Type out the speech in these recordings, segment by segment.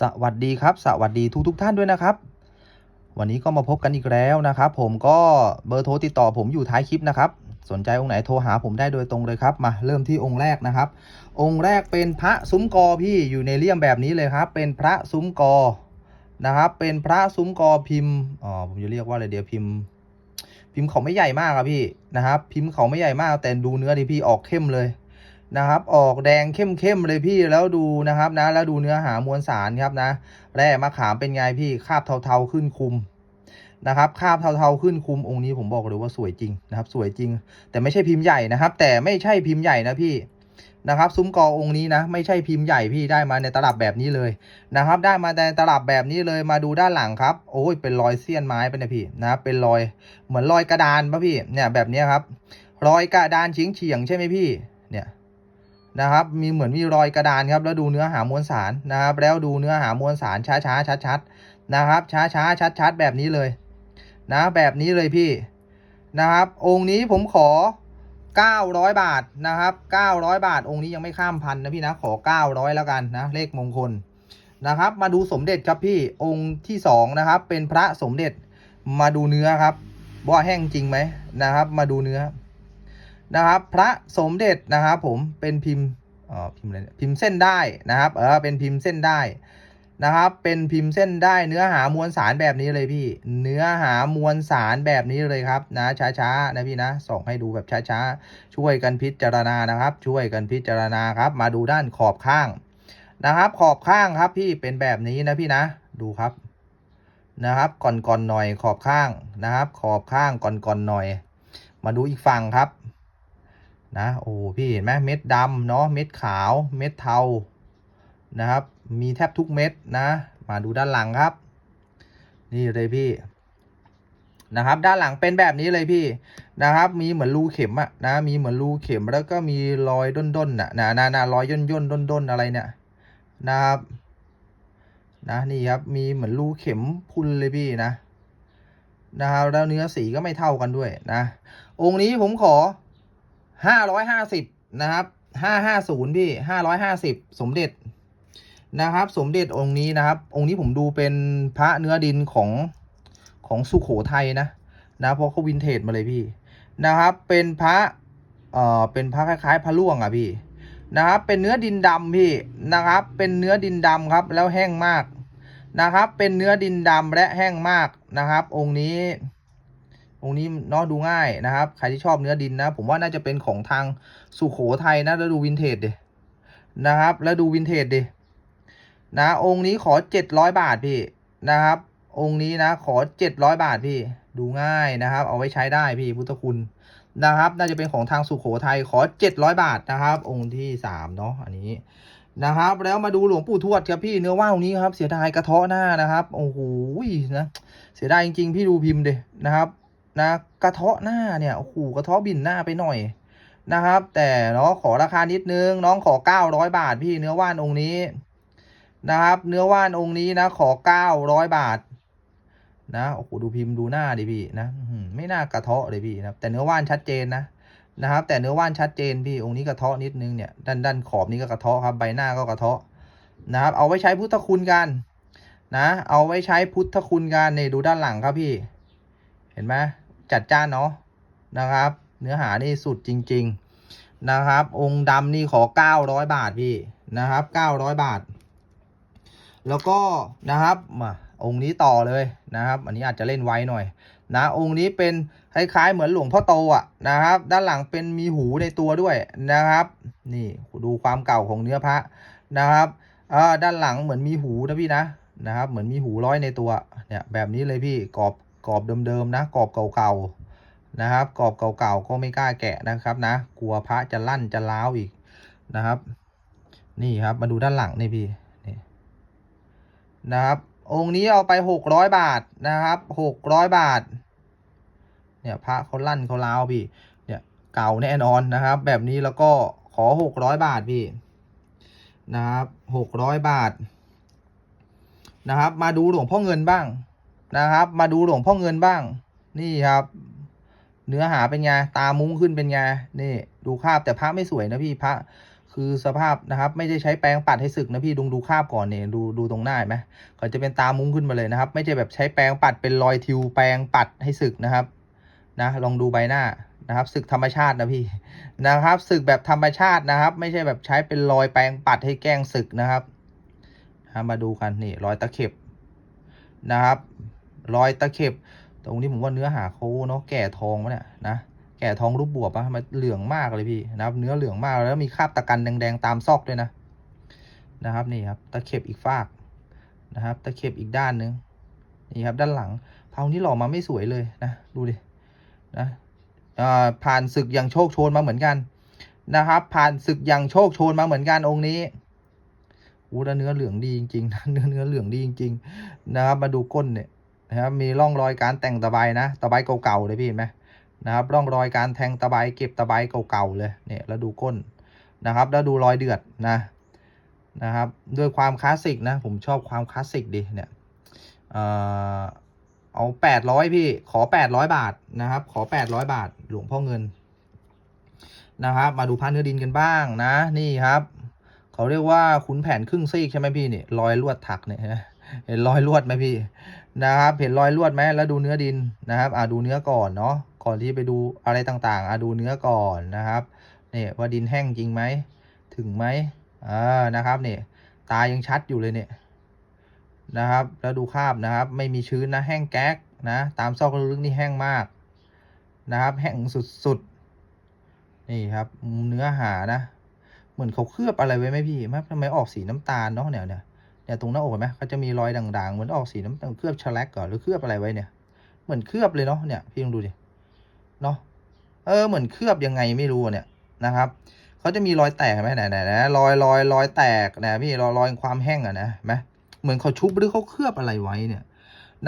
สวัสดีครับ สวัสดีทุกทุกท่านด้วยนะครับ วันนี้ก็มาพบกันอีกแล้วนะครับ ผมก็เบอร์โทรติดต่อผมอยู่ท้ายคลิปนะครับ สนใจองค์ไหนโทรหาผมได้โดยตรงเลยครับมาเริ่มที่องค์แรกนะครับ องค์แรกเป็นพระซุ้มกอพี่อยู่ในเลี่ยมแบบนี้เลยครับ เป็นพระซุ้มกอนะครับ เป็นพระซุ้มกอพิมพ์อ๋อผมจะเรียกว่าอะไรเดียวพิมพ์ พิมพ์เขาไม่ใหญ่มากครับพี่นะครับ พิมพ์เขาไม่ใหญ่มากแต่ดูเนื้อดิพี่ออกเข้มเลย นะครับ ออกแดงเข้มๆเลยพี่แล้วดูนะครับนะ แล้วดูเนื้อหามวลสารครับนะ แร่มะขามเป็นไงพี่คาบเทาๆขึ้นคุมนะครับคาบเทาๆขึ้นคุมองค์นี้ผมบอกเลยว่าสวยจริงนะครับ สวยจริง แต่ไม่ใช่พิมพ์ใหญ่นะครับ แต่ไม่ใช่พิมพ์ใหญ่นะพี่นะครับ ซุ้มกอองค์นี้นะ ไม่ใช่พิมพ์ใหญ่พี่ได้มาในตลับแบบนี้เลยนะครับ ได้มาในตลับแบบนี้เลยมาดูด้านหลังครับโอ้ยเป็นรอยเสี้ยนไม้ไปนะพี่นะเป็นรอยเหมือนรอยกระดานป่ะพี่เนี่ยแบบนี้ครับ รอยกระดานเฉียงเฉียงๆใช่ไหมพี่เนี่ย นะครับ มีเหมือนมีรอยกระดานครับ แล้วดูเนื้อหามวลสารนะครับ แล้วดูเนื้อหามวลสารช้าช้าชัดชัดนะครับ ช้าช้าชัดชัดแบบนี้เลยนะแบบนี้เลยพี่นะครับ องค์นี้ผมขอ 900 บาทนะครับ 900 บาท องค์นี้ยังไม่ข้ามพันนะพี่นะ ขอ 900 แล้วกันนะเลขมงคลนะครับ มาดูสมเด็จครับพี่องค์ที่สองนะครับ เป็นพระสมเด็จมาดูเนื้อครับ ว่าแห้งจริงไหมนะครับ มาดูเนื้อ นะครับ พระสมเด็จนะครับผมเป็นพิมพ์อ๋อพิมพ์อะไรพิมพ์เส้นได้นะครับ เออเป็นพิมพ์เส้นได้นะครับ เป็นพิมพ์เส้นได้เนื้อหามวลสารแบบนี้เลยพี่ เนื้อหามวลสารแบบนี้เลยครับนะช้าๆนะพี่นะส่องให้ดูแบบช้าๆ ช่วยกันพิจารณานะครับ ช่วยกันพิจารณาครับ มาดูด้านขอบข้างนะครับ ขอบข้างครับพี่เป็นแบบนี้นะพี่นะดูครับนะครับ ก่อนๆหน่อยขอบข้างนะครับ ขอบข้างก่อนๆหน่อย มาดูอีกฝั่งครับ นะโอ้พี่เห็นไหมเม็ดดำเนาะเม็ดขาวเม็ดเทานะครับ มีแทบทุกเม็ดนะ มาดูด้านหลังครับ นี่เลยพี่นะครับ ด้านหลังเป็นแบบนี้เลยพี่นะครับ มีเหมือนรูเข็มอะนะ มีเหมือนรูเข็มแล้วก็มีรอยด้นๆน่ะนะนะนะรอยย่นย่นด้นด้นๆอะไรเนี่ยนะครับนะนี่ครับมีเหมือนรูเข็มพุนเลยพี่นะนะครับแล้วเนื้อสีก็ไม่เท่ากันด้วยนะ องค์นี้ผมขอ ห้าร้อยห้าสิบนะครับห้าห้าศูนย์พี่ห้าร้อยห้าสิบสมเด็จนะครับ สมเด็จองค์นี้นะครับ องค์นี้ผมดูเป็นพระเนื้อดินของของสุขโขทัยนะนะเพราะเขาวินเทจมาเลยพี่นะครับ เป็นพระเอ่อเป็นพระคล้ายๆ พระล่วงอะพี่นะครับ เป็นเนื้อดินดำพี่นะครับ เป็นเนื้อดินดำครับ แล้วแห้งมากนะครับ เป็นเนื้อดินดำและแห้งมากนะครับ องค์นี้ องนี้เนาะดูง่ายนะครับ ใครที่ชอบเนื้อดินนะ ผมว่าน่าจะเป็นของทางสุขโขทัยนะแล้วดูวินเทจดินะครับ แล้วดูวินเทจดินะองค์นี้ขอเจ็ดร้อยบาทพี่นะครับ องค์นี้นะขอเจ็ดร้อยบาทพี่ ดูง่ายนะครับ เอาไว้ใช้ได้พี่พุทธคุณนะครับ น่าจะเป็นของทางสุขโขทัยขอเจ็ดร้อยบาทนะครับ องค์ที่สามเนาะอันนี้นะครับ แล้วมาดูหลวงปู่ทวดครับพี่เนื้อว่าวนี้ครับ เสียดายกระเทาะหน้านะครับโอ้โหนะเสียดายจริงๆพี่ดูพิมพ์ดินะครับ นะกระเทาะหน้าเนี่ยโอ้โหกระเทาะบินหน้าไปหน่อยนะครับ แต่เนาะขอราคานิดนึง น้องขอเก้าร้อยบาทพี่เนื้อว่านองค์นี้นะครับ เนื้อว่านองค์นี้นะขอเก้าร้อยบาทนะโอ้โหดูพิมพ์ดูหน้าดิพี่นะไม่น่ากระเทาะเลยพี่นะแต่เนื้อว่านชัดเจนนะนะครับ แต่เนื้อว่านชัดเจนพี่องค์นี้กระเทาะนิดนึงเนี่ยด้านด้านขอบนี้ก็กระเทาะครับใบหน้าก็กระเทาะนะครับ เอาไว้ใช้พุทธคุณกันนะ เอาไว้ใช้พุทธคุณกันเนี่ดูด้านหลังครับพี่ เห็นไหม จัดจ้านเนาะนะครับ เนื้อหานี่สุดจริง ๆนะครับ องค์ดำนี่ขอ 900 บาทพี่นะครับ 900 บาท แล้วก็นะครับมาองค์นี้ต่อเลยนะครับ อันนี้อาจจะเล่นไว้หน่อยนะองค์นี้เป็นคล้ายๆเหมือนหลวงพ่อโตอะนะครับ ด้านหลังเป็นมีหูในตัวด้วยนะครับ นี่ดูความเก่าของเนื้อพระนะครับอ่าด้านหลังเหมือนมีหูนะพี่นะนะครับ เหมือนมีหูร้อยในตัวเนี่ยแบบนี้เลยพี่กรอบ กรอบเดิมๆนะกรอบเก่าๆนะครับกรอบเก่าๆก็ไม่กล้าแกะนะครับนะ กลัวพระจะลั่นจะล้าวอีกนะครับ นี่ครับมาดูด้านหลังนี่พี่นี่นะครับ องค์นี้เอาไปหกร้อยบาทนะครับหกร้อยบาท เนี่ยพระเขาลั่นเขาล้าวพี่ เนี่ยเก่าแน่นอนนะครับ แบบนี้แล้วก็ขอหกร้อยบาทพี่นะครับหกร้อยบาทนะครับ มาดูหลวงพ่อเงินบ้าง นะครับ มาดูหลวงพ่อเงินบ้าง นี่ครับ เนื้อหาเป็นไงตามุ้งขึ้นเป็นไงนี่ ดูคราบแต่พระไม่สวยนะพี่พระคือสภาพนะครับ ไม่ได้ใช้แปรงปัดให้สึกนะพี่ดูดูคราบก่อนเนี่ยดูดูตรงหน้าไหมเขาจะเป็นตามุ้งขึ้นมาเลยนะครับ ไม่ใช่แบบใช้แปรงปัดเป็นรอยทิวแปรงปัดให้สึกนะครับ นะลองดูใบหน้านะครับสึกธรรมชาตินะพี่นะครับสึกแบบธรรมชาตินะครับ ไม่ใช่แบบใช้เป็นรอยแปรงปัดให้แกล้งสึกนะครับมาดูกันนี่รอยตะเข็บนะครับ รอยตะเข็บ ตรงนี้ผมว่าเนื้อหาเขาเนาะแก่ทองวะเนี่ยนะแก่ทองรูปบวบอะมันเหลืองมากเลยพี่นะครับเนื้อเหลืองมากแล้วมีคราบตะกันแดงๆตามซอกด้วยนะนะครับนี่ครับตะเข็บอีกฟากนะครับตะเข็บอีกด้านนึงนี่ครับด้านหลังเผานี้หล่อมาไม่สวยเลยนะดูดินะผ่านศึกอย่างโชคโชนมาเหมือนกันนะครับ ผ่านศึกอย่างโชคโชนมาเหมือนกันองค์นี้อู้แล้วเนื้อเหลืองดีจริงๆนะเนื้อเนื้อเหลืองดีจริงๆนะครับมาดูก้นเนี่ย นะครับมีร่องรอยการแต่งตะไบนะตะไบเก่าๆเลยพี่เห็นไหมนะครับร่องรอยการแทงตะไบเก็บตะไบเก่าๆเลยเนี่ยแล้วดูก้นนะครับ แล้วดูรอยเดือดนะนะครับด้วยความคลาสสิกนะผมชอบความคลาสสิกดีเนี่ยเอ่อเอาแปดร้อยพี่ขอแปดร้อยบาทนะครับ ขอแปดร้อยบาทหลวงพ่อเงินนะครับ มาดูผ้าเนื้อดินกันบ้างนะนี่ครับ เขาเรียกว่าขุนแผนครึ่งซีกใช่ไหมพี่นี่รอยลวดถักเนี่ยนไหม เห็นรอยลวดไหมพี่นะครับ เห็นรอยลวดไหมแล้วดูเนื้อดินนะครับ อ่าดูเนื้อก่อนเนาะก่อนที่ไปดูอะไรต่างๆ อ่าดูเนื้อก่อนนะครับเนี่ยว่าดินแห้งจริงไหมถึงไหมอ่านะครับเนี่ยตายังชัดอยู่เลยเนี่ยนะครับ แล้วดูคราบนะครับ ไม่มีชื้นนะแห้งแก๊กนะตามซอกลึกๆนี่แห้งมากนะครับ แห้งสุดๆนี่ครับ เนื้อหานะ เหมือนเขาเคลือบอะไรไว้ไหมพี่ม่ทำไมออกสีน้ำตาลเนาะเนี่ยเนี่ย เนี่ยตรงหน้าอกเห็นไหมเขาจะมีรอยด่างๆเหมือนออกสีน้ำตาลเคลือบชะแลกก่อนหรือเคลือบอะไรไว้เนี่ย เหมือนเคลือบเลยเนาะเนี่ยพี่ลองดูดิเนาะเออเหมือนเคลือบยังไงไม่รู้เนี่ยนะครับเขาจะมีรอยแตกไหมไหนไหนนะรอยรอยรอยแตกนะพี่รอยรอยความแห้งอะนะไหมเหมือนเขาชุบหรือเขาเคลือบอะไรไว้เนี่ย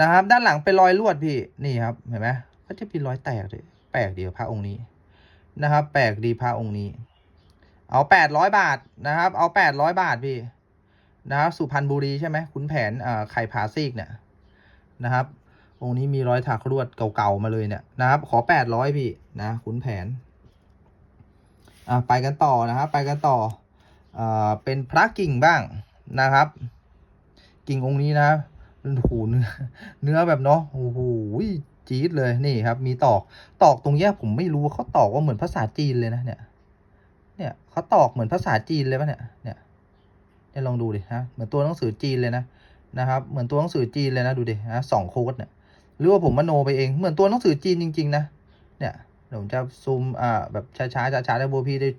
นะครับ ด้านหลังเป็นรอยลวดพี่นี่ครับเห็นไหมก็จะเป็นรอยแตกเลยแปลกเดียวพระองค์นี้นะครับ แปลกดีพระองค์นี้ เอาแปดร้อยบาทนะครับ เอาแปดร้อยบาทพี่ นะครับสุพรรณบุรีใช่ไหมขุนแผนอ่าไข่ผาซีกเนี่ยนะครับองค์นี้มีรอยถักรวดเก่าๆมาเลยเนี่ยนะครับ ขอแปดร้อยพี่นะขุนแผนอ่าไปกันต่อนะครับไปกันต่ออ่าเป็นพระกิ่งบ้างนะครับ กิ่งองค์นี้นะโอ้โหเนื้อเนื้อแบบเนาะโอ้โหจี๊ดเลยนี่ครับ มีตอกตอกตรงเนี้ยผมไม่รู้เขาตอกว่าเหมือนภาษาจีนเลยนะเนี่ย เนี่ยเขาตอกเหมือนภาษาจีนเลยปะเนี่ยเนี่ย เนี่ยลองดูดิฮะเหมือนตัวหนังสือจีนเลยนะนะครับ เหมือนตัวหนังสือจีนเลยนะดูดิฮะสองโค้ดเนี่ยหรือว่าผมมโนไปเองเหมือนตัวหนังสือจีนจริง ๆ นะเนี่ยเดี๋ยวผมจะซูมอ่าแบบช้าๆช้าๆให้โบพี่ได้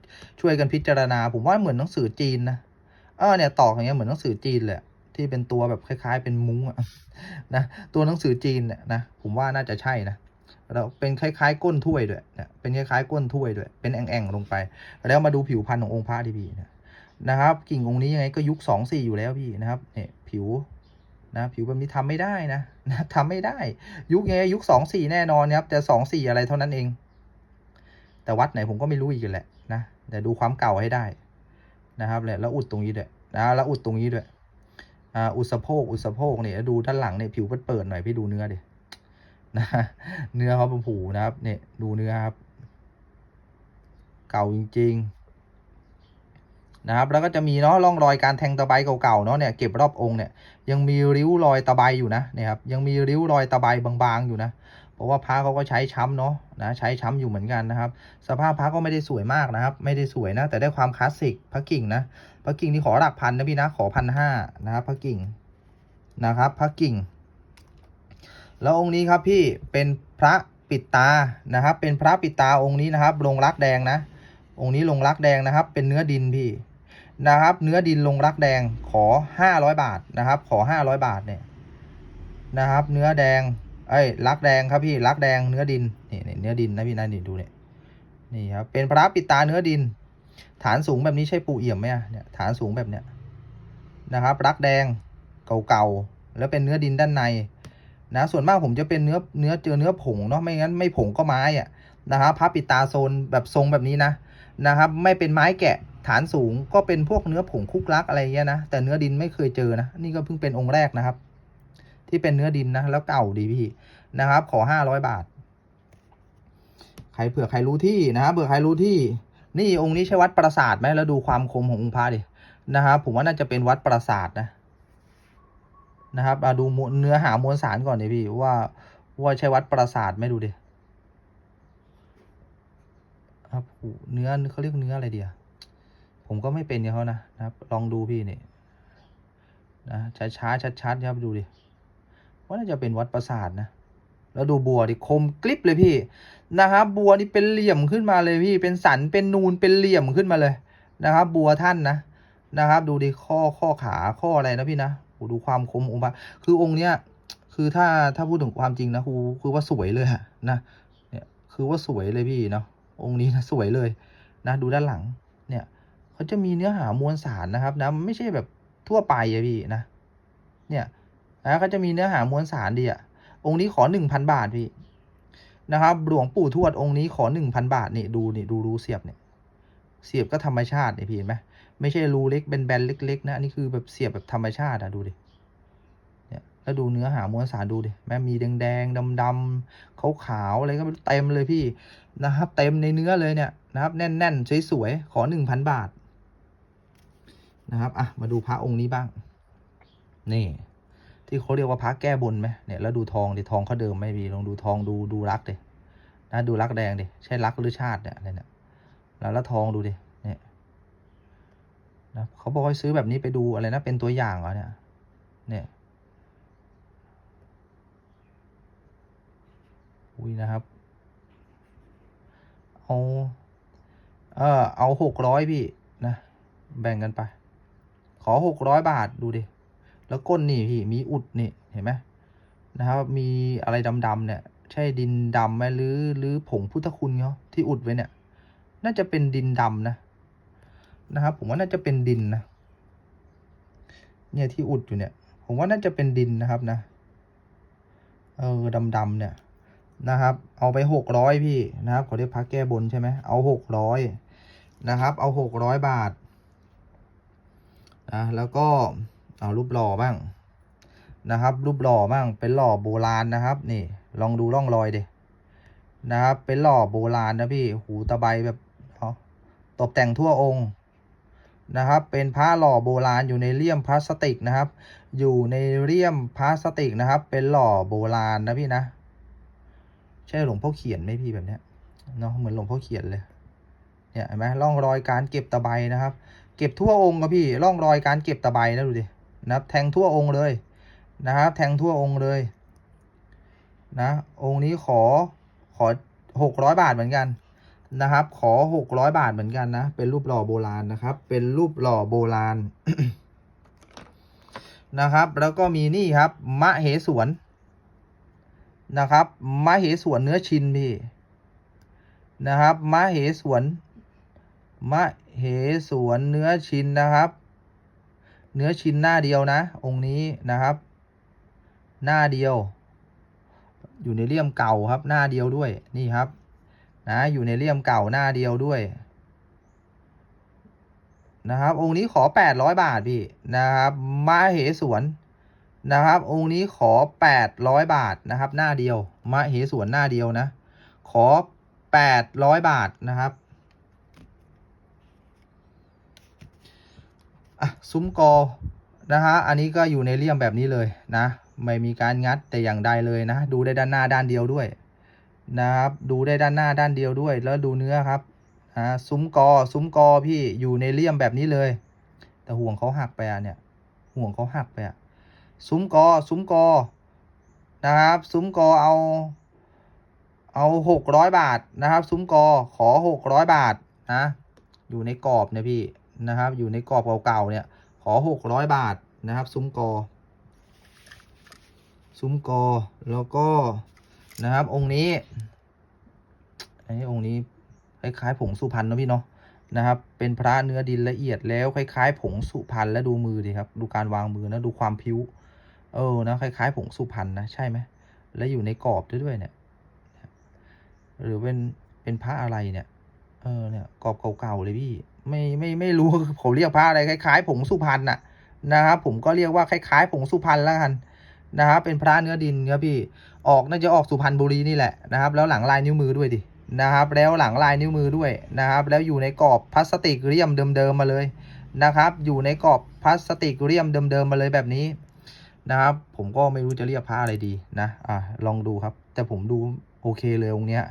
ช่วยกันพิจารณา ผมว่าเหมือนหนังสือจีนนะเออเนี่ยตอกอย่างเงี้ยเหมือนหนังสือจีนเลยที่เป็นตัวแบบคล้าย ๆ เป็นมุ้งอะนะตัวหนังสือจีนเนี่ยนะผมว่าน่าจะใช่นะแล้วเป็นคล้ายๆ ก้นถ้วยด้วยเนี่ยเป็นคล้ายๆ ก้นถ้วยด้วย เป็นแอ่งๆลงไป แล้วมาดูผิวพันธุ์ขององค์พระดีพี่นะ นะครับ กิ่งองค์นี้ยังไงก็ยุคสองสี่อยู่แล้วพี่นะครับเนี่ยผิวนะผิวแบบนี้ทำไม่ได้นะนะทำไม่ได้ ยุคยังไงยุคสองสี่แน่นอนครับแต่สองสี่อะไรเท่านั้นเอง แต่วัดไหนผมก็ไม่รู้อีกแหละนะแต่ดูความเก่าให้ได้นะครับแหละแล้วอุดตรงนี้ด้วยนะแล้วอุดตรงนี้ด้วยอ่าอุดสะโพกอุดสะโพกเนี่ยดูด้านหลังเนี่ยผิวเปิดๆหน่อยพี่ดูเนื้อดินะเนื้อเขาเป็นผูนะครับเนี่ยดูเนื้อครับ เก่าจริง ๆ นะครับ แล้วก็จะมีเนาะร่องรอยการแทงตะไบเก่าๆเนาะเนี่ยเก็บรอบองค์เนี่ยยังมีริ้วรอยตะไบอยู่นะเนี่ยครับยังมีริ้วรอยตะไบบางๆอยู่นะเพราะว่าพระเขาก็ใช้ช้ำเนาะนะใช้ช้ำอยู่เหมือนกันนะครับ สภาพพระก็ไม่ได้สวยมากนะครับ ไม่ได้สวยนะ แต่ได้ความคลาสสิกพระกิ่งนะพระกิ่งที่ขอหลักพันนะพี่นะขอพันห้านะครับพระกิ่งนะครับพระกิ่ง แล้วองค์นี้ครับพี่เป็นพระปิดตานะครับ เป็นพระปิดตาองค์นี้นะครับลงรักแดงนะ องค์นี้ลงรักแดงนะครับ เป็นเนื้อดินพี่ นะครับ เนื้อดินลงรักแดงขอห้าร้อยบาทนะครับ ขอห้าร้อยบาทเนี่ยนะครับ เนื้อแดงเอ้ยรักแดงครับพี่รักแดงเนื้อดินนี่เนื้อดินนะพี่นะนี่ดูเนี่ยนี่ครับเป็นพระปิดตาเนื้อดิน ฐานสูงแบบนี้ใช่ปูเอี่ยมไหมเนี่ยฐานสูงแบบเนี้ยนะครับ รักแดงเก่าๆแล้วเป็นเนื้อดินด้านในนะส่วนมากผมจะเป็นเนื้อเนื้อเจอเนื้อผงเนาะไม่งั้นไม่ผงก็ไม้อะนะครับพระปิดตาโซนแบบทรงแบบนี้นะนะครับ ไม่เป็นไม้แกะ ฐานสูงก็เป็นพวกเนื้อผงคุกลักอะไรเงี้ยนะแต่เนื้อดินไม่เคยเจอนะนี่ก็เพิ่งเป็นองค์แรกนะครับ ที่เป็นเนื้อดินนะแล้วเก่าดีพี่นะครับ ขอห้าร้อยบาท ใครเผื่อใครรู้ที่นะครับเผื่อใครรู้ที่ นี่องค์นี้ใช่วัดปราสาทไหมแล้วดูความคมขององค์พระดินะครับผมว่าน่าจะเป็นวัดปราสาทนะนะครับมาดูเนื้อหามวลสารก่อนดิพี่ว่าว่าใช่วัดปราสาทไหมดูดิครับเนื้อเขาเรียกเนื้ออะไรเดีย ผมก็ไม่เป็นกับเขานะนะครับ ลองดูพี่นี่นะช้าช้าชัดชัดๆครับดูดิว่าน่าจะเป็นวัดปราสาทนะแล้วดูบัวดิคมกริบเลยพี่นะครับ บัวนี่เป็นเหลี่ยมขึ้นมาเลยพี่ เป็นสันเป็นนูนเป็นเหลี่ยมขึ้นมาเลยนะครับ บัวท่านนะนะครับ ดูดิข้อข้อขาข้ออะไรนะพี่นะดูความคมองค์พระคือองค์เนี้ยคือถ้าถ้าพูดถึงความจริงนะครูคือว่าสวยเลยนะเนี่ยคือว่าสวยเลยพี่เนาะองค์นี้นะสวยเลยนะดูด้านหลังเนี่ย เขาจะมีเนื้อหามวลสารนะครับนะมันไม่ใช่แบบทั่วไปอะพี่นะ เนี่ยนะเขาจะมีเนื้อหามวลสารดีอะองค์นี้ขอหนึ่งพันบาทพี่นะครับหลวงปู่ทวดองค์นี้ขอหนึ่งพันบาทนี่ดูนี่ดูรูเสียบเนี่ยเสียบก็ธรรมชาติเนี่ยพี่เห็นไหมไม่ใช่รูเล็กเป็นแบนๆเล็ก ๆ นะอันนี้คือแบบเสียบแบบธรรมชาติอะดูดิเนี่ยแล้วดูเนื้อหามวลสารดูดิแม่มีแดงๆดำๆขาวๆอะไรก็เต็มเลยพี่นะครับ เต็มในเนื้อเลยเนี่ยนะครับ แน่นๆสวยๆขอหนึ่งพันบาท นะครับอะมาดูพระองค์นี้บ้าง นี่ ที่เขาเรียกว่าพระแก้บนไหมเนี่ยแล้วดูทองดิทองเขาเดิมไม่มีลองดูทองดูดูรักดินะดูรักแดงดิใช่รักหรือชาติเนี่ยอะไรเนี่ยแล้วแล้วทองดูดิเนี่ยนะเขาบอกให้ซื้อแบบนี้ไปดูอะไรนะเป็นตัวอย่างเหรอเนี่ยเนี่ยอุ้ยนะครับ เอา เออเอาหกร้อยพี่นะ แบ่งกันไป อหกร้อยบาทดูดิ แล้วก้นนี่พี่มีอุดนี่เห็นไหมนะครับมีอะไรดำๆเนี่ยใช่ดินดำไหมหรือหรือผงพุทธคุณเขาที่อุดไว้เนี่ย น่าจะเป็นดินดำนะนะครับ ผมว่าน่าจะเป็นดินนะเนี่ยที่อุดอยู่เนี่ย ผมว่าน่าจะเป็นดินนะครับนะ เออดำๆเนี่ยนะครับ เอาไปหกร้อยพี่นะครับเขาเรียกพักแก้บนใช่ไหมเอาหกร้อยนะครับ เอาหกร้อยบาท นะแล้วก็เอารูปหล่อบ้างนะครับ รูปหล่อบ้างเป็นหล่อโบราณนะครับ นี่ลองดูร่องรอยเดนะครับ เป็นหล่อโบราณนะพี่หูตะไบแบบตกแต่งทั่วองค์นะครับ เป็นพระหล่อโบราณอยู่ในเลี่ยมพลาสติกนะครับ อยู่ในเลี่ยมพลาสติกนะครับ เป็นหล่อโบราณนะพี่นะใช่หลวงพ่อเขียนไหมพี่แบบเนี้ยเนาะเหมือนหลวงพ่อเขียนเลยเนี่ยเห็นไหมร่องรอยการเก็บตะไบนะครับ เก็บทั่วองค์ครับพี่ร่องรอยการเก็บตะไบนะดูดินะครับ แทงทั่วองค์เลยนะครับ แทงทั่วองค์เลย นะ องค์นี้ขอขอหกร้อยบาทเหมือนกันนะครับ ขอหกร้อยบาทเหมือนกันนะ เป็นรูปหล่อโบราณนะครับ เป็นรูปหล่อโบราณนะครับ แล้วก็มีนี่ครับ มะเหสวนนะครับ มะเหสวนเนื้อชินพี่นะครับ มะเหสวน มะเหสวนเนื้อชิ้นนะครับ เนื้อชิ้นหน้าเดียวนะ องค์นี้นะครับ หน้าเดียว อยู่ในเลี่ยมเก่าครับ หน้าเดียวด้วยนี่ครับนะอยู่ในเลี่ยมเก่าหน้าเดียวด้วยนะครับ องค์นี้ขอแปดร้อยบาทพี่นะครับมะเหสวนนะครับ องค์นี้ขอแปดร้อยบาทนะครับ หน้าเดียวมะเหสวนหน้าเดียวนะ ขอแปดร้อยบาทนะครับ อะซุ้มกอนะฮะอันนี้ก็อยู่ในเลี่ยมแบบนี้เลยนะ ไม่มีการงัดแต่อย่างใดเลยนะ ดูได้ด้านหน้าด้านเดียวด้วยนะครับ ดูได้ด้านหน้าด้านเดียวด้วย แล้วดูเนื้อครับอ่าซุ้มกอซุ้มกอพี่อยู่ในเลี่ยมแบบนี้เลย แต่ห่วงเขาหักไปอะเนี่ย ห่วงเขาหักไปอะซุ้มกอซุ้มกอนะครับ ซุ้มกอเอา เอาหกร้อยบาทนะครับ ซุ้มกอขอหกร้อยบาทนะ อยู่ในกรอบเนี่ยพี่ นะครับ อยู่ในกรอบเก่าๆเนี่ย ขอหกร้อยบาทนะครับ ซุ้มกอ ซุ้มกอ แล้วก็นะครับ องค์นี้อันนี้องค์นี้คล้ายๆผงสุพรรณนะพี่เนาะนะครับ เป็นพระเนื้อดินละเอียดแล้วคล้ายๆ ผงสุพรรณแล้วดูมือดิครับ ดูการวางมือนะดูความพิ้ว เออนะคล้ายๆ ผงสุพรรณนะใช่ไหมแล้วอยู่ในกรอบด้วยเนี่ย หรือเป็นเป็นพระอะไรเนี่ย เออเนี่ยกรอบเก่าๆเลยพี่ ไม่ไม่ไม่รู้ผมเรียกพระอะไรคล้ายๆผงสุพรรณน่ะนะครับผมก็เรียกว่าคล้ายๆผงสุพรรณแล้วกันนะครับเป็นพระเนื้อดินครับพี่ออกน่าจะออกสุพรรณบุรีนี่แหละนะครับ แล้วหลังลายนิ้วมือด้วยดินะครับ แล้วหลังลายนิ้วมือด้วยนะครับ แล้วอยู่ในกรอบพลาสติกเรียมเดิมๆมาเลยนะครับ อยู่ในกรอบพลาสติกเรียมเดิมๆมาเลยแบบนี้นะครับ ผมก็ไม่รู้จะเรียกผ้าอะไรดีนะอะลองดูครับ แต่ผมดูโอเคเลยองเนี้ย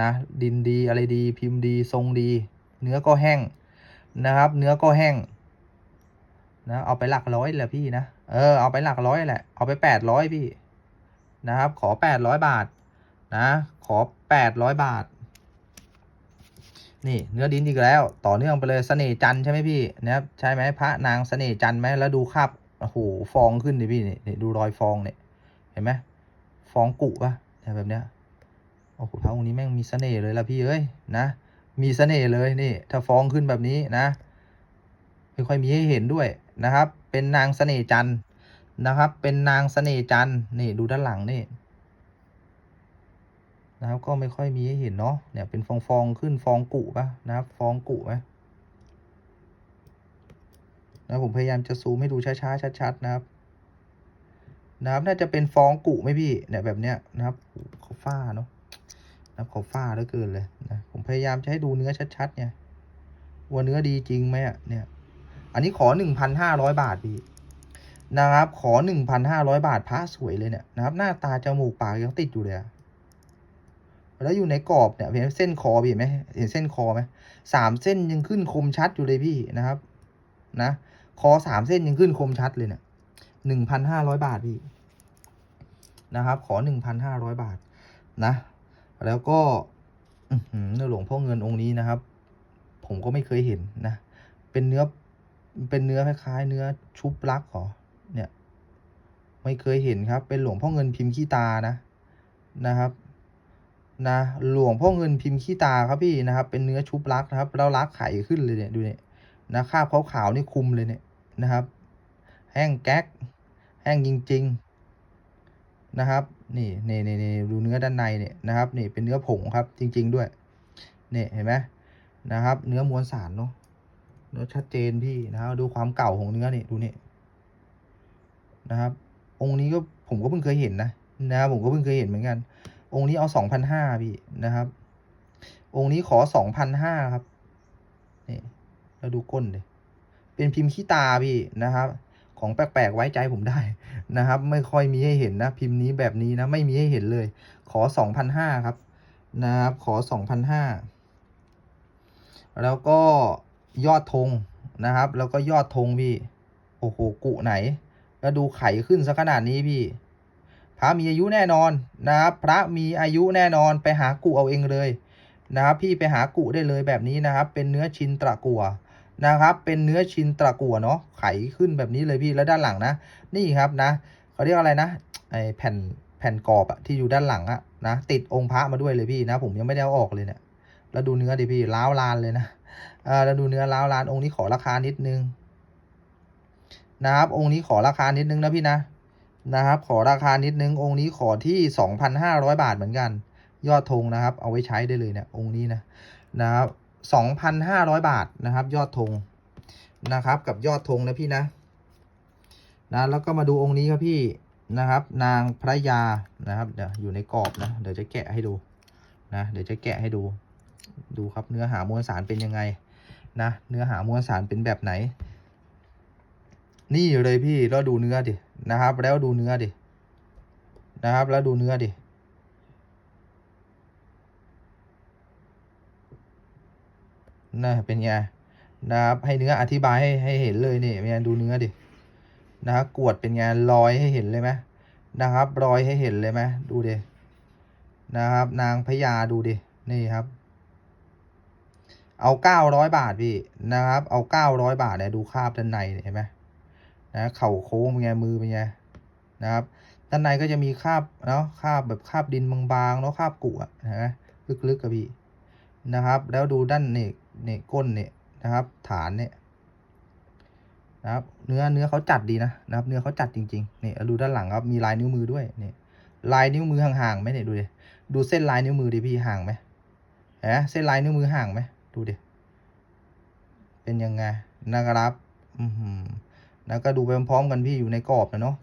นะดินดีอะไรดีพิมพ์ดีทรงดี เนื้อก็แห้งนะครับ เนื้อก็แห้งนะเอาไปหลักร้อยแหละพี่นะเออเอาไปหลักร้อยแหละเอาไปแปดร้อยพี่นะครับ ขอแปดร้อยบาทนะขอแปดร้อยบาท นี่เนื้อดินอีกแล้ว ต่อเนื่องไปเลยเสน่จันใช่ไหมพี่นะครับใช่ไหมพระนางเสน่จันไหมแล้วดูคราบโอ้โหฟองขึ้นดิพี่นี่ดูรอยฟองเนี่ยเห็นไหมฟองกุปะเนี่ยแบบเนี้ยโอ้โหพระองค์นี้แม่งมีเสน่ห์เลยละพี่เอ้ยนะ มีเสน่ห์เลยนี่ ถ้าฟองขึ้นแบบนี้นะ ไม่ค่อยมีให้เห็นด้วยนะครับ เป็นนางเสน่ห์จันนะครับ เป็นนางเสน่ห์จันนี่ดูด้านหลังนี่นะครับ ก็ไม่ค่อยมีให้เห็นเนาะเนี่ยเป็นฟองฟองขึ้นฟองกุปะนะครับ ฟองกุไหมนะผมพยายามจะซูมให้ดูช้าๆชัดๆนะครับนะครับ น่าจะเป็นฟองกุไหมพี่เนี่ยแบบเนี้ยนะครับเขาฝ้าเนาะ นะครับเขาฝ้าเหลือเกินเลยนะผมพยายามจะให้ดูเนื้อชัดๆ เนี่ยว่าเนื้อดีจริงไหมอะเนี่ย อันนี้ขอหนึ่งพันห้าร้อยบาทพี่นะครับ ขอหนึ่งพันห้าร้อยบาทพระสวยเลยเนี่ยนะครับ หน้าตาจมูกปากยังติดอยู่เลยอะแล้วอยู่ในกรอบเนี่ยเห็นเส้นคอพี่เห็นไหมเห็นเส้นคอไหมสามเส้นยังขึ้นคมชัดอยู่เลยพี่นะครับ นะ คอสามเส้นยังขึ้นคมชัดเลยเนี่ยหนึ่งพันห้าร้อยบาทพี่นะครับ ขอหนึ่งพันห้าร้อยบาทนะ แล้วก็อื้อหลวงพ่อเงินองค์นี้นะครับ ผมก็ไม่เคยเห็นนะ เป็นเนื้อเป็นเนื้อคล้ายๆ เนื้อชุบลักเหรอเนี่ย ไม่เคยเห็นครับ เป็นหลวงพ่อเงินพิมพ์ขี้ตานะนะครับนะหลวงพ่อเงินพิมพ์ขี้ตาครับพี่นะครับ เป็นเนื้อชุบลักนะครับแล้วลักไข่ขึ้นเลยเนี่ยดูเนี่ยนะคราบขาวๆนี่คุมเลยเนี่ยนะครับ แห้งแก๊กแห้งจริง ๆ นะครับนี่นี่นี่นี่ดูเนื้อด้านในเนี่ยนะครับนี่เป็นเนื้อผงครับจริง ๆ ด้วยนี่เห็นไหมนะครับ เนื้อมวลสารเนาะเนื้อชัดเจนพี่นะครับดูความเก่าของเนื้อนี่ดูนี่นะครับ องค์นี้ก็ผมก็เพิ่งเคยเห็นนะนะครับผมก็เพิ่งเคยเห็นเหมือนกัน องค์นี้เอาสองพันห้าพี่นะครับ องค์นี้ขอสองพันห้าครับนี่แล้วดูก้นเลยเป็นพิมพ์ขี้ตาพี่นะครับ ของแปลกๆไว้ใจผมได้นะครับ ไม่ค่อยมีให้เห็นนะ พิมพ์นี้แบบนี้นะ ไม่มีให้เห็นเลย ขอสองพันห้าครับ นะครับ ขอสองพันห้าแล้วก็ยอดธงนะครับ แล้วก็ยอดธงพี่ โอ้โห กุไหน แล้วดูไข่ขึ้นซะขนาดนี้พี่ พระมีอายุแน่นอนนะครับ พระมีอายุแน่นอนไปหากุเอาเองเลยนะครับ พี่ไปหากุได้เลยแบบนี้นะครับ เป็นเนื้อชินตะกัว นะครับ เป็นเนื้อชินตะกัวเนาะไขขึ้นแบบนี้เลยพี่แล้วด้านหลังนะ นี่ครับนะเขาเรียกอะไรนะไอแผ่นแผ่นกรอบอะที่อยู่ด้านหลังอะนะติดองค์พระมาด้วยเลยพี่นะ ผมยังไม่ได้เอาออกเลยเนี่ยแล้วดูเนื้อดิพี่ล้าวลานเลยนะอ่าแล้วดูเนื้อล้าวลานองค์นี้ขอราคานิดนึงนะครับ องค์นี้ขอราคานิดนึงนะพี่นะนะครับ ขอราคานิดนึง องค์นี้ขอที่สองพันห้าร้อยบาทเหมือนกัน ยอดธงนะครับ เอาไว้ใช้ได้เลยเนี่ยองค์นี้นะนะครับ สองพันห้าร้อยบาทนะครับ ยอดธงนะครับ กับยอดธงนะพี่นะนะแล้วก็มาดูองค์นี้ครับพี่นะครับ นางพระยานะครับเดี๋ยวอยู่ในกรอบนะเดี๋ยวจะแกะให้ดูนะเดี๋ยวจะแกะให้ดูดูครับเนื้อหามวลสารเป็นยังไงนะเนื้อหามวลสารเป็นแบบไหน นี่เลยพี่แล้วดูเนื้อดินะครับ แล้วดูเนื้อดินะครับ แล้วดูเนื้อดิ น่าเป็นไงนะครับให้เนื้ออธิบายให้ให้เห็นเลยนี่เป็นไงดูเนื้อดินะครับกวดเป็นไงรอยให้เห็นเลยไหมนะครับ รอยให้เห็นเลยไหมดูดินะครับ นางพญาดูดินี่ครับ เอาเก้าร้อยบาทพี่นะครับ เอาเก้าร้อยบาทเนี่ยดูคราบด้านในเห็นไหมนะเข่าโค้งเป็นไงมือเป็นไงนะครับด้านในก็จะมีคราบเนาะคราบแบบคราบดินบางๆเนาะคราบกุอะนะลึกๆกับพี่นะครับ แล้วดูด้านนี่ เนี่ก้นเนี่ยนะครับ ฐานเนี่ยนะครับ เนื้อเนื้อเขาจัดดีนะนะครับ เนื้อเขาจัดจริงๆนี่ดูด้านหลังครับมีลายนิ้วมือด้วยเนี่ลายนิ้วมือห่างๆไหมเนี่ยดูดิดูเส้นลายนิ้วมือดิพี่ห่างไหมเห็นเส้นลายนิ้วมือห่างไหมดูดิเป็นยังไงนะครับอือหือนะก็ดูไปพร้อมๆกันพี่อยู่ในกรอบนะเนาะ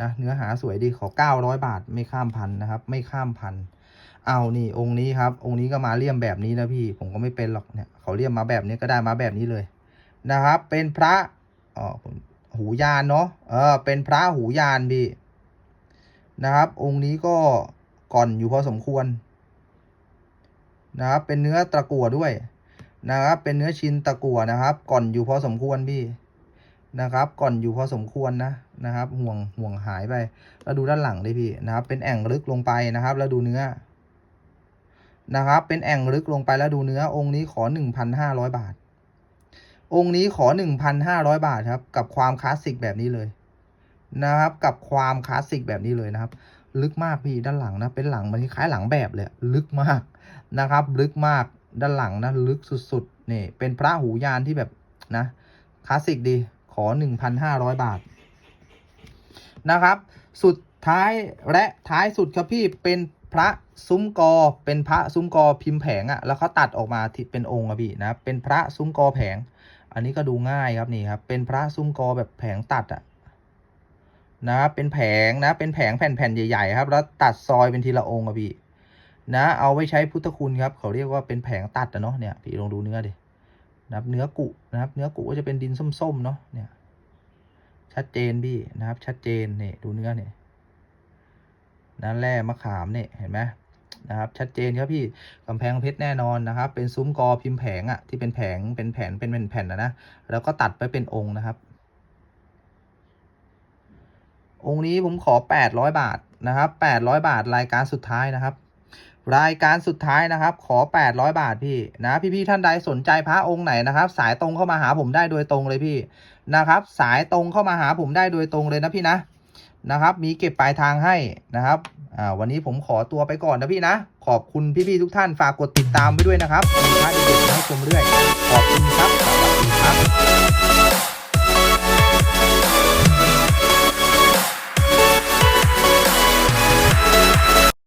นะเนื้อหาสวยดีขอ900 บาทไม่ข้ามพันนะครับ ไม่ข้ามพัน เอานี่องค์นี้ครับ องค์นี้ก็มาเลี่ยมแบบนี้นะพี่ ผมก็ไม่เป็นหรอกเนี่ยเขาเลี่ยมมาแบบนี้ก็ได้มาแบบนี้เลยนะครับ เป็นพระอ๋อหูยานเนาะเออเป็นพระหูยานพี่นะครับ องค์นี้ก็ก่อนอยู่พอสมควรนะครับ เป็นเนื้อตะกั่วด้วยนะครับ เป็นเนื้อชินตะกั่วนะครับ ก่อนอยู่พอสมควรพี่นะครับ ก่อนอยู่พอสมควรนะนะครับ ห่วงห่วงหายไป แล้วดูด้านหลังเลยพี่นะครับ เป็นแอ่งลึกลงไปนะครับ แล้วดูเนื้อ นะครับ เป็นแอ่งลึกลงไปแล้วดูเนื้อองค์นี้ขอหนึ่งพันห้าร้อยบาท องค์นี้ขอหนึ่งพันห้าร้อยบาทครับ กับความคลาสสิกแบบนี้เลยนะครับ กับความคลาสสิกแบบนี้เลยนะครับ ลึกมากพี่ด้านหลังนะ เป็นหลังมันคล้ายหลังแบบเลย ลึกมากนะครับ ลึกมากด้านหลังนะ ลึกสุดๆ นี่ เป็นพระหูยานที่แบบนะคลาสสิกดีขอหนึ่งพันห้าร้อยบาท นะครับ สุดท้ายและท้ายสุดครับพี่เป็น พระซุ้มกอเป็นพระซุ้มกอพิมพ์แผงอะ่ะแล้วเขาตัดออกมาทิเป็นองค์อะพี่นะเป็นพระซุ้มกอแผง อันนี้ก็ดูง่ายครับนี่ครับ เป็นพระซุ้มกอแบบแผงตัดอะ่ะนะครับเป็นแผงนะเป็นแผงแผ่นๆใหญ่ๆครับ แล้วตัดซอยเป็นทีละองค์อะพี่นะเอาไว้ใช้พุทธคุณครับ เขาเรียกว่าเป็นแผงตัดอะเนาะเนี่ยพี่ลองดูเนื้อดินะครับเนื้อกุนะครับ เนื้อกุก็จะเป็นดินส้มๆเนาะเนี่ย ชัดเจนพี่นะครับ ชัดเจนเนี่ยดูเนื้อเนี่ย นั่นแร่มะขามเนี่ยเห็นไหมนะครับชัดเจนครับพี่กำแพงเพชรแน่นอนนะครับ เป็นซุ้มกอพิมพ์แผงอะที่เป็นแผงเป็นแผ่นเป็นแผ่นๆนะนะแล้วก็ตัดไปเป็นองค์นะครับ องค์นี้ผมขอแปดร้อยบาทนะครับแปดร้อยบาทรายการสุดท้ายนะครับรายการสุดท้ายนะครับ ขอแปดร้อยบาทพี่นะพี่ๆท่านใดสนใจพระองค์ไหนนะครับ สายตรงเข้ามาหาผมได้โดยตรงเลยพี่นะครับ สายตรงเข้ามาหาผมได้โดยตรงเลยนะพี่นะ นะครับ มีเก็บปลายทางให้นะครับอ่าวันนี้ผมขอตัวไปก่อนนะพี่นะ ขอบคุณพี่ๆทุกท่านฝากกดติดตามไปด้วยนะครับมีพระเด็กๆให้ชมเรื่อย ขอบคุณครับสวัสดีครับ